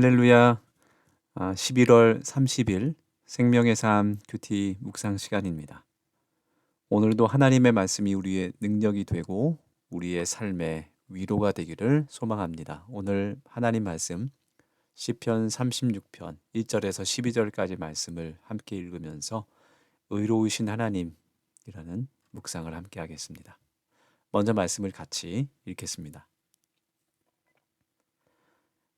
할렐루야. 아, 11월 30일 생명의 삶 큐티 묵상 시간입니다. 오늘도 하나님의 말씀이 우리의 능력이 되고 우리의 삶의 위로가 되기를 소망합니다. 오늘 하나님 말씀 시편 36편 1절에서 12절까지 말씀을 함께 읽으면서 의로우신 하나님이라는 묵상을 함께 하겠습니다. 먼저 말씀을 같이 읽겠습니다.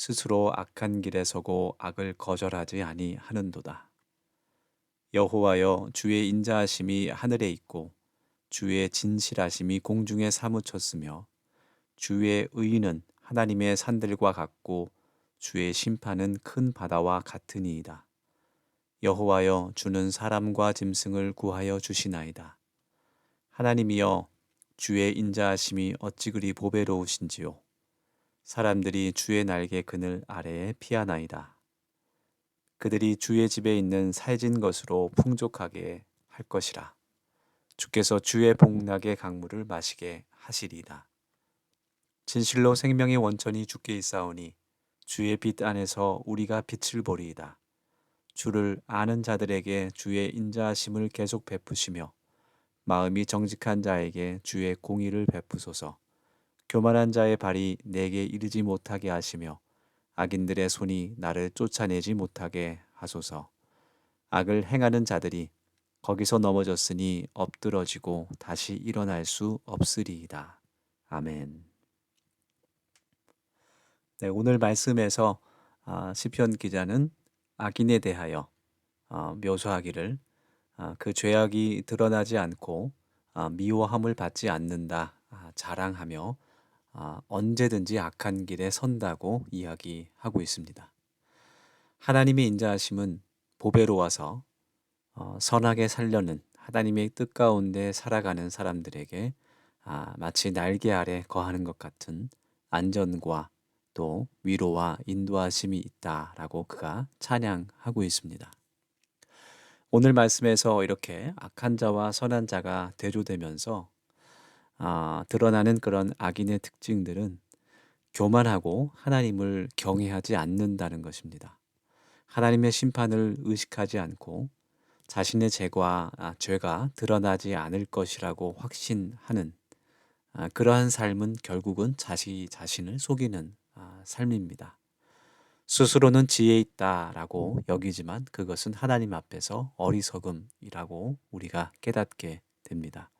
스스로 악한 길에 서고 악을 거절하지 아니하는도다. 여호와여 주의 인자하심이 하늘에 있고 주의 진실하심이 공중에 사무쳤으며 주의 의는 하나님의 산들과 같고 주의 심판은 큰 바다와 같으니이다. 여호와여 주는 사람과 짐승을 구하여 주시나이다. 하나님이여 주의 인자하심이 어찌 그리 보배로우신지요. 사람들이 주의 날개 그늘 아래에 피하나이다. 그들이 주의 집에 있는 살진 것으로 풍족하게 할 것이라. 주께서 주의 복락의 강물을 마시게 하시리이다. 진실로 생명의 원천이 주께 있사오니 주의 빛 안에서 우리가 빛을 보리이다. 주를 아는 자들에게 주의 인자하심을 계속 베푸시며 마음이 정직한 자에게 주의 공의를 베푸소서. 교만한 자의 발이 내게 이르지 못하게 하시며 악인들의 손이 나를 쫓아내지 못하게 하소서. 악을 행하는 자들이 거기서 넘어졌으니 엎드러지고 다시 일어날 수 없으리이다. 아멘. 네, 오늘 말씀에서 아, 시편 기자는 악인에 대하여 아, 묘사하기를 아, 그 죄악이 드러나지 않고 아, 미워함을 받지 않는다 아, 자랑하며 아, 언제든지 악한 길에 선다고 이야기하고 있습니다. 하나님의 인자하심은 보배로워서 어, 선하게 살려는 하나님의 뜻 가운데 살아가는 사람들에게 아, 마치 날개 아래 거하는 것 같은 안전과 또 위로와 인도하심이 있다라고 그가 찬양하고 있습니다. 오늘 말씀에서 이렇게 악한 자와 선한 자가 대조되면서 아, 드러나는 그런 악인의 특징들은 교만하고 하나님을 경외하지 않는다는 것입니다. 하나님의 심판을 의식하지 않고 자신의 죄가, 아, 죄가 드러나지 않을 것이라고 확신하는 아, 그러한 삶은 결국은 자시 자신을 속이는 아, 삶입니다. 스스로는 지혜 있다라고 여기지만 그것은 하나님 앞에서 어리석음이라고 우리가 깨닫게 됩니다.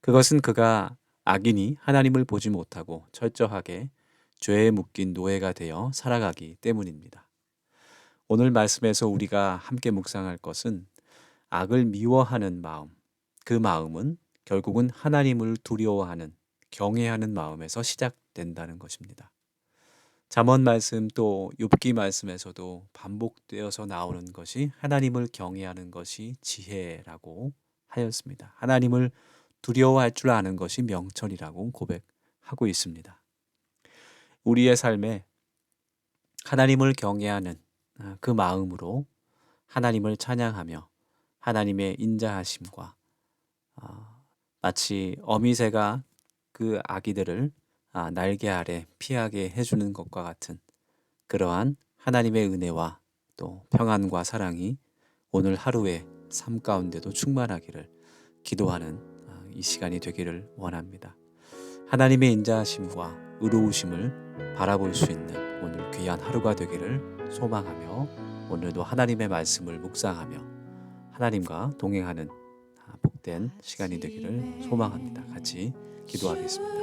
그것은 그가 악인이 하나님을 보지 못하고 철저하게 죄에 묶인 노예가 되어 살아가기 때문입니다. 오늘 말씀에서 우리가 함께 묵상할 것은 악을 미워하는 마음, 그 마음은 결국은 하나님을 두려워하는, 경외하는 마음에서 시작된다는 것입니다. 잠언 말씀 또 욥기 말씀에서도 반복되어서 나오는 것이 하나님을 경외하는 것이 지혜라고 하였습니다. 하나님을 두려워할 줄 아는 것이 명철이라고 고백하고 있습니다. 우리의 삶에 하나님을 경외하는 아, 그 마음으로 하나님을 찬양하며 하나님의 인자하심과 아, 마치 어미새가 그 아기들을 아, 날개 아래 피하게 해주는 것과 같은 그러한 하나님의 은혜와 또 평안과 사랑이 오늘 하루의 삶 가운데도 충만하기를 기도하는 이 시간이 되기를 원합니다. 하나님의 인자하심과 의로우심을 바라볼 수 있는 오늘 귀한 하루가 되기를 소망하며 오늘도 하나님의 말씀을 묵상하며 하나님과 동행하는 복된 시간이 되기를 소망합니다. 같이 기도하겠습니다.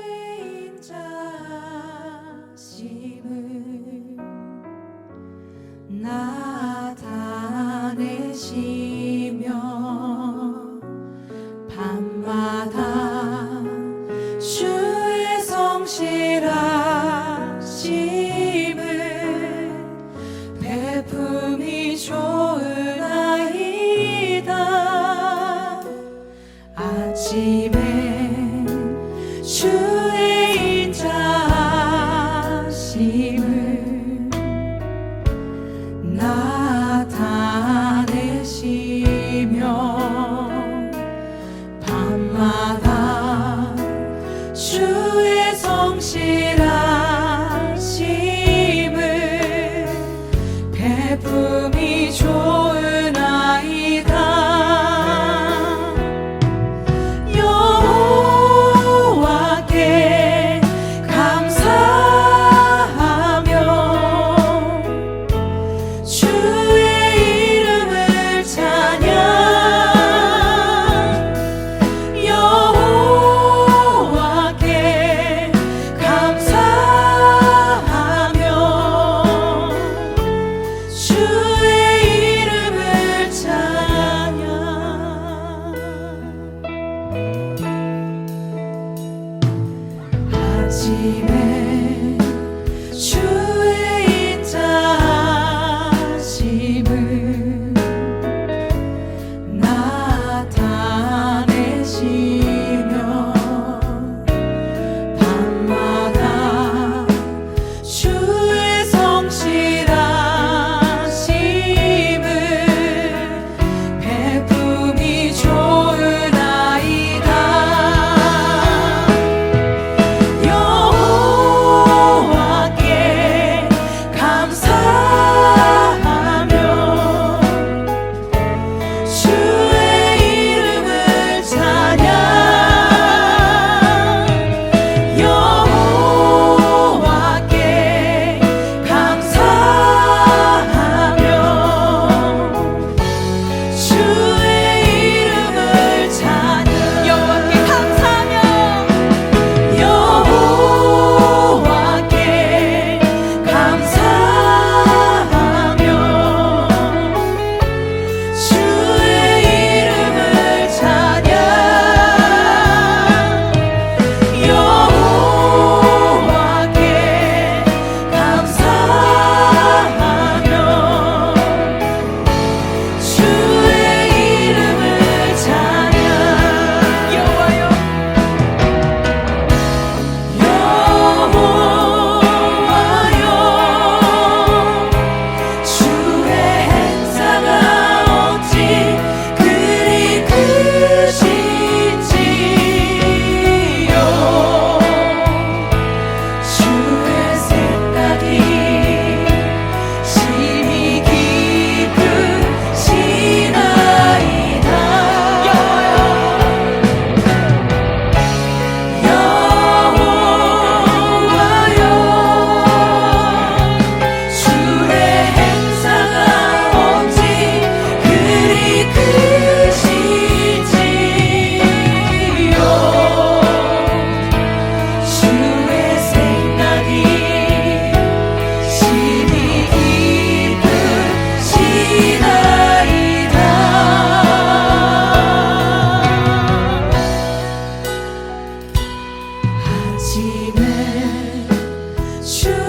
주